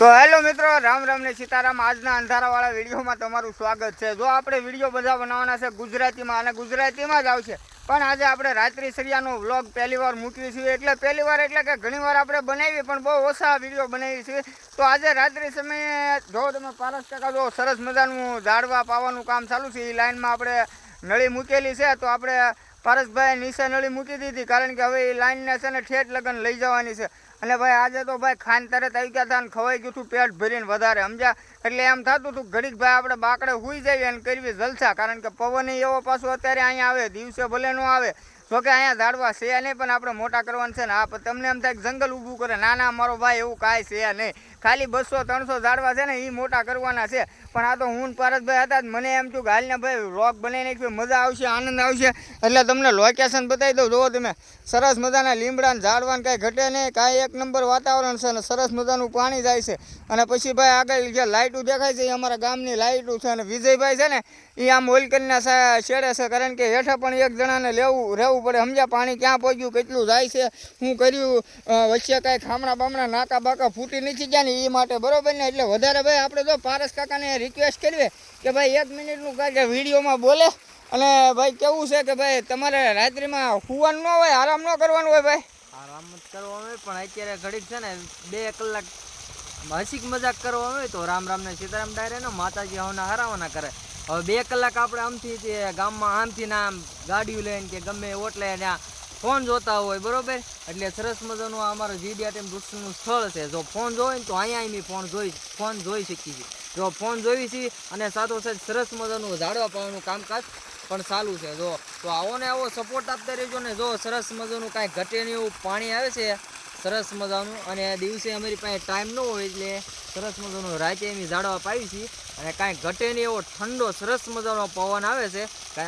તો હેલો મિત્રો, રામ રામ ને સીતારામ. આજના અંધારાવાળા વિડીયોમાં તમારું સ્વાગત છે. જો આપણે વીડિયો બધા બનાવવાના છે ગુજરાતીમાં અને ગુજરાતીમાં જ આવશે. પણ આજે આપણે રાત્રિ સરિયાનો વ્લોગ પહેલી વાર મૂકીએ છીએ એટલે પહેલી વાર એટલે કે ઘણી વાર આપણે બનાવી, પણ બહુ ઓછા વીડિયો બનાવીએ છીએ તો આજે રાત્રિ સમયે જો તમે પારસ કાકા જો સરસ મજાનું ઝાડવા પાવાનું કામ ચાલુ છે એ લાઈનમાં આપણે નળી મૂકેલી છે, તો આપણે પારસભાઈ નીચે નળી મૂકી દીધી, કારણ કે હવે એ લાઈનને છે ને ઠેઠ લગન લઈ જવાની છે. અને ભાઈ આજે તો ભાઈ ખાન તરત આવી ગયા હતા અને ખવાઈ ગયું હતું પેટ ભરીને વધારે, સમજ્યા? એટલે એમ થતું હતું ઘડીક ભાઈ આપણે બાકડે હુઈ જઈએ અને કરવી જલસા, કારણ કે પવન એવો પાછો અત્યારે અહીંયા આવે, દિવસે ભલે ન આવે. જો કે અહીંયા ઝાડવા છે નહીં, પણ આપણે મોટા કરવાનું છે ને. આ તમને એમ થાય જંગલ ઊભું કરે. ના ના, મારો ભાઈ એવું કાંઈ છે નહીં. ખાલી બસો ત્રણસો ઝાડવા છે ને એ મોટા કરવાના છે. પણ આ તો હું પારસભાઈ હતા મને એમ કે હાલને ભાઈ રોક બનાવી નાખ્યું મજા આવશે, આનંદ આવશે. એટલે તમને લોકેશન બતાવી દઉં. જુઓ તમે, સરસ મજાના લીમડાને ઝાડવાને ઝાડવા કાંઈ ઘટે નહીં, કાંઈ એક નંબર વાતાવરણ છે અને સરસ મજાનું પાણી જાય છે. અને પછી ભાઈ આગળ જે લાઇટો દેખાય છે એ અમારા ગામની લાઇટો છે અને વિજયભાઈ છે ને એ આમ ઓલકનના છેડે છે, કારણ કે હેઠા પણ એક જણાને લેવું, રહેવું પડે. સમજ્યા? પાણી ક્યાં પહોંચ્યું, કેટલું જાય છે હું કર્યું? વચ્ચે કાંઈ ખામણા બામણા નાકા બાકા ફૂટી નથી ગયા ને એ માટે બરોબર ને? એટલે વધારે ભાઈ આપણે તો પારસ કાકાને રિક્વેસ્ટ કરીએ કે ભાઈ એક મિનિટનું કાંઈ વિડીયોમાં બોલે અને ભાઈ કેવું છે કે ભાઈ તમારે રાત્રિમાં સુવાનું ન હોય, આરામ ન કરવાનું હોય ભાઈ? આરામ જ કરવો હોય, પણ અત્યારે ઘડીક છે ને બે કલાક હસીક મજાક કરવો હોય તો રામ રામ ને સીતારામ ડાયરે ને માતાજી હવના હરાવના કરે. હવે બે કલાક આપણે આમથી ગામમાં આમથી ના આમ ગાડીઓ લઈને કે ગમે ઓટલે ત્યાં ફોન જોતા હોય, બરોબર? એટલે સરસ મજાનું અમારું જીડિયા વૃક્ષનું સ્થળ છે. જો ફોન જોઈએ ને તો અહીંયા અમે ફોન જોઈ ફોન જોઈ શકીએ છીએ જો ફોન જોઈ છીએ અને સાથોસાથ સરસ મજાનું ઝાડવા પાવાનું કામકાજ પણ ચાલુ છે. જો તો આવો ને આવો સપોર્ટ આપતા રહેજો ને જો સરસ મજાનું કાંઈ ઘટે નહીં એવું પાણી આવે છે સરસ મજાનું. અને દિવસે અમારી પાસે ટાઈમ ન હોય એટલે સરસ મજાનું રાતે અમે ઝાડવા પાવી છીએ. અને કાંઈ ઘટે નહીં એવો ઠંડો સરસ મજાનો પવન આવે છે.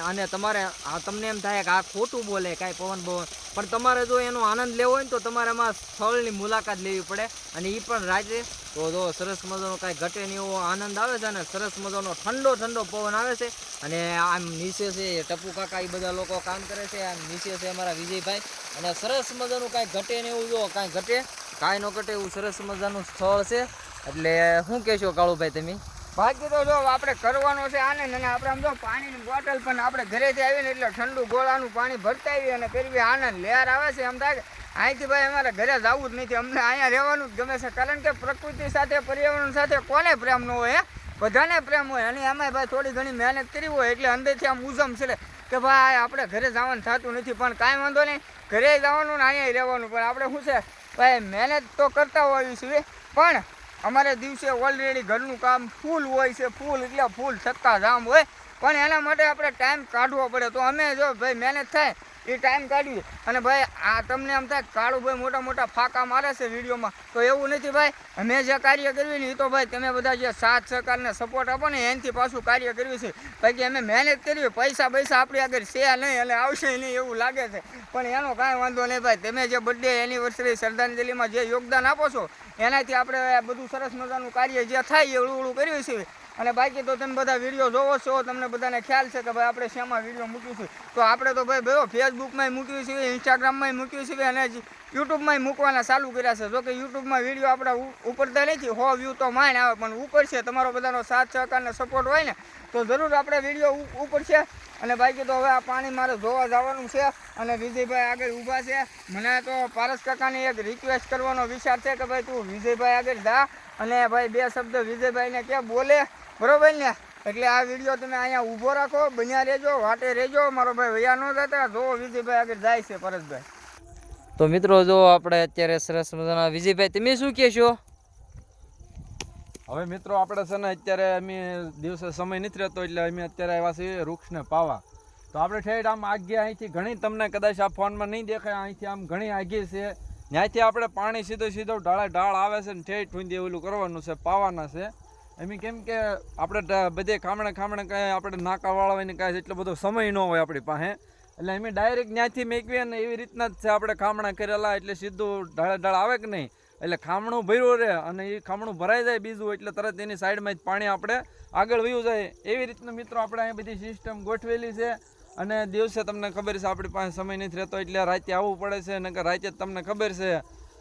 અને તમારે તમને એમ થાય કે આ ખોટું બોલે, કાંઈ પવન પવન પણ તમારે જો એનો આનંદ લેવો હોય ને તો તમારે એમાં સ્થળની મુલાકાત લેવી પડે. અને એ પણ રાત્રે તો જો સરસ મજાનો કાંઈ ઘટે નહીં એવો આનંદ આવે છે અને સરસ મજાનો ઠંડો ઠંડો પવન આવે છે. અને આમ નીચે છે ટપુ કાકા એ બધા લોકો કામ કરે છે. આમ નીચે છે અમારા વિજયભાઈ. અને સરસ મજાનું કાંઈ ઘટે ને એવું જો કાંઈ ઘટે. કાંઈ ન ઘટે એવું સરસ મજાનું સ્થળ છે. એટલે શું કહેશો કાળુભાઈ તમે? બાકી તો જો આપણે કરવાનો છે આનંદ અને આપણે આમ જો પાણીની બોટલ પણ આપણે ઘરેથી આવીને એટલે ઠંડુ ગોળાનું પાણી ભરતા આવીએ અને ફેરવી આનંદ લહેર આવે છે એમ થાય કે અહીંથી ભાઈ અમારે ઘરે જવું જ નથી, અમને અહીંયા રહેવાનું જ ગમે છે. કારણ કે પ્રકૃતિ સાથે, પર્યાવરણ સાથે કોને પ્રેમ ન હોય બધાને પ્રેમ હોય. અને એમાંય ભાઈ થોડી ઘણી મહેનત કરી હોય એટલે અંદરથી આમ ઉજમ છે કે ભાઈ આપણે ઘરે જવાનું થતું નથી, પણ કાંઈ વાંધો નહીં. ઘરે જવાનું ને અહીંયા રહેવાનું. પણ આપણે શું છે, ભાઈ મહેનત તો કરતા હોઈએ છીએ, પણ અમારે દિવસે ઓલરેડી ઘરનું કામ ફૂલ હોય છે ફૂલ એટલે ફૂલ છત્તા જામ હોય. પણ એના માટે આપણે ટાઈમ કાઢવો પડે. તો અમે જો ભાઈ મહેનત થાય, એ ટાઈમ કાઢીએ. અને ભાઈ, આ તમને એમ થાય કાળું ભાઈ મોટા મોટા ફાંકા મારે છે વિડીયોમાં. તો એવું નથી ભાઈ, અમે જે કાર્ય કર્યું ને એ તો ભાઈ તમે બધા જે સાથ, સહકારને સપોર્ટ આપો ને, એનાથી પાછું કાર્ય કર્યું છે. બાકી અમે મહેનત કરી પૈસા પૈસા આપણી આગળ છે નહીં અને આવશે નહીં એવું લાગે છે. પણ એનો કાંઈ વાંધો નહીં ભાઈ. તમે જે બર્થડે એનિવર્સરી શ્રદ્ધાંજલિમાં જે યોગદાન આપો છો એનાથી આપણે બધું સરસ મજાનું કાર્ય જે થાય એ ઉળું કર્યું છે. અને બાકી તો તમે બધા વીડિયો જોવો છો, તમને બધાને ખ્યાલ છે કે ભાઈ આપણે શેમાં વીડિયો છે. તો આપણે તો ભાઈ ભાઈ ફેસબુકમાંય મૂક્યું છે, ઇન્સ્ટાગ્રામમાંય મૂક્યું છે અને યુટ્યુબમાંય મૂકવાના ચાલુ કર્યા છે. જો કે યુટ્યુબમાં વીડિયો આપણા ઉપડતા નથી, હો વ્યૂ તો માઇન આવે, પણ ઉપર છે, તમારો બધાનો સાથ, સહકારને સપોર્ટ હોય ને, તો જરૂર આપણે વીડિયો ઉપર છે. અને બાકી તો હવે આ પાણી મારે જોવા જવાનું છે. અને વિજયભાઈ આગળ ઊભા છે. મને તો પારસ કાકાને એક રિક્વેસ્ટ કરવાનો વિચાર છે કે ભાઈ તું વિજયભાઈ આગળ જા અને ભાઈ બે શબ્દ વિજયભાઈને કે બોલે? બરોબર ને? એટલે આ વીડિયો તમે અહીંયા ઊભો રાખો બન્યા રહેજો વાટે રહેજો. મારો ભાઈ વૈયા ન જતા જો વિજયભાઈ આગળ જાય છે પરસભાઈ. તો મિત્રો જો આપણે અત્યારે સરસ મજાના વિજયભાઈ તમે શું કહેશો હવે મિત્રો આપણે છે ને અત્યારે અમે દિવસે સમય નથી રહેતો એટલે અમે અત્યારે આવ્યા છીએ વૃક્ષને પાવા. તો આપણે ઠેઠ આમ આગે અહીંથી ઘણી તમને કદાચ આ ફોનમાં નહીં દેખાય, અહીંથી આમ ઘણી આગે છે. ત્યાંથી આપણે પાણી સીધો સીધો ઢાળે ઢાળ આવે છે ને ઠેઠ ઠૂંધી ઓલું કરવાનું છે, પાવાના છે. એમ કેમ કે આપણે બધે ખામણે ખામણે કાંઈ આપણે નાકા વાળવાની કાંઈ એટલો બધો સમય ન હોય આપણી પાસે. એટલે અમે ડાયરેક્ટ ત્યાંથી મેકવીએ ને એવી રીતના જ છે આપણે ખામણા કરેલા એટલે સીધું ઢાળે ઢાળ આવે કે નહીં? એટલે ખામણું ભર્યું રહે અને એ ખામણું ભરાઈ જાય બીજું, એટલે તરત એની સાઈડમાં જ પાણી આપણે આગળ વયું જાય. એવી રીતનું મિત્રો આપણે અહીં બધી સિસ્ટમ ગોઠવેલી છે. અને દિવસે તમને ખબર છે, આપણી પાસે સમય નથી રહેતો, એટલે રાતે આવવું પડે છે, નકર રાતે તમને ખબર છે.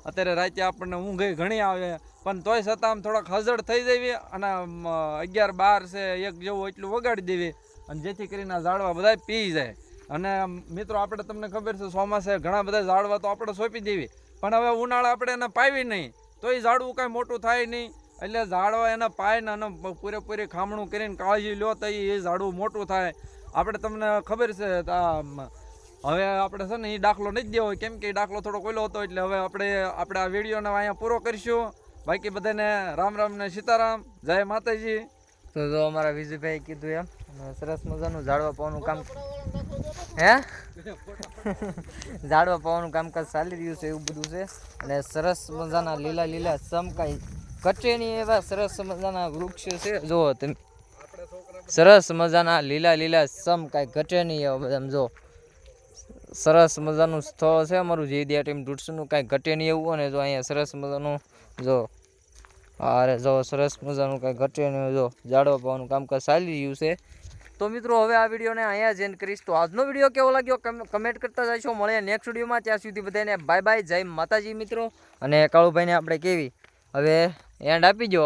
અત્યારે રાતે આપણને ઊંઘ ઘણી આવે, પણ તોય છતાં થોડાક હજળ થઈ જવી અને અગિયાર બાર છે, એક જેવું એટલું વગાડી દેવી અને જેથી કરીને ઝાડવા બધા પી જાય. અને મિત્રો, આપણે તમને ખબર છે ચોમાસે ઘણા બધા ઝાડવા તો આપણે સોંપી દેવી, પણ હવે ઉનાળા આપણે એને પાવી નહીં તો એ ઝાડવું કાંઈ મોટું થાય નહીં. એટલે ઝાડવા એને પાય ને અને પૂરેપૂરી ખામણું કરીને કાળજી લો તો એ ઝાડવું મોટું થાય. આપણે તમને ખબર છે હવે આપણે છે ને એ દાખલો નથી દેવો કેમ કે એ દાખલો થોડો કોયલો હતો એટલે હવે આપણે આપણે આ વિડીયોને અહીંયા પૂરો કરીશું. બાકી બધાને રામ રામ ને સીતારામ જય માતાજી. તો જો અમારા વિજયભાઈ કીધું એમ સરસ મજાનું ઝાડવા પાવાનું કામ હે? ઝાડવા પાવાનું કામકાજ ચાલી રહ્યું છે એવું બધું છે. અને સરસ મજાના લીલા લીલા સમકાઈ કચેની એવા સરસ મજાના વૃક્ષ છે જો તમે. સરસ મજાના લીલા લીલા સમ કાંઈ ઘટે નહીં એવા બધા જો. સરસ મજાનું સ્થળ છે અમારું જે દિયા ટીમ દૂધસુનું કાંઈ ઘટે નહીં એવું અને જો અહીંયા સરસ મજાનું જો અરે જો સરસ મજાનું કાંઈ ઘટે નહીં જો ઝાડવા પાવાનું કામકાજ ચાલી રહ્યું છે. તો મિત્રો હવે આ વિડીયોને અહીંયા જ એન્ડ કરીશ. તો આજનો વીડિયો કેવો લાગ્યો કમેન્ટ કરતા જઈશું મળીએ નેક્સ્ટ વિડીયોમાં. ત્યાં સુધી બધાને બાય બાય જય માતાજી મિત્રો. અને કાળુભાઈને આપણે કેવી? હવે એન્ડ આપી દો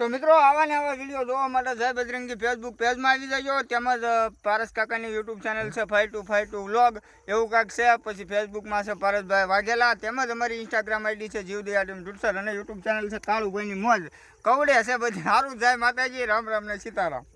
તો મિત્રો, આવા ને આવા વીડિયો જોવા માટે જય બજરંગી ફેસબુક પેજમાં આવી જજો, તેમજ પારસ કાકાની યુટ્યુબ ચેનલ છે five two five two vlog એવું કાંઈક છે, પછી ફેસબુકમાં છે, પારસભાઈ વાઘેલા, તેમજ અમારી ઇન્સ્ટાગ્રામ આઈડી છે, જીવદયા ટીમ ટુડસર અને યુટ્યુબ ચેનલ છે, કાળુભાઈની મોજ. કવડે છે બધી? સારું જય માતાજી, રામ રામ ને સીતારામ.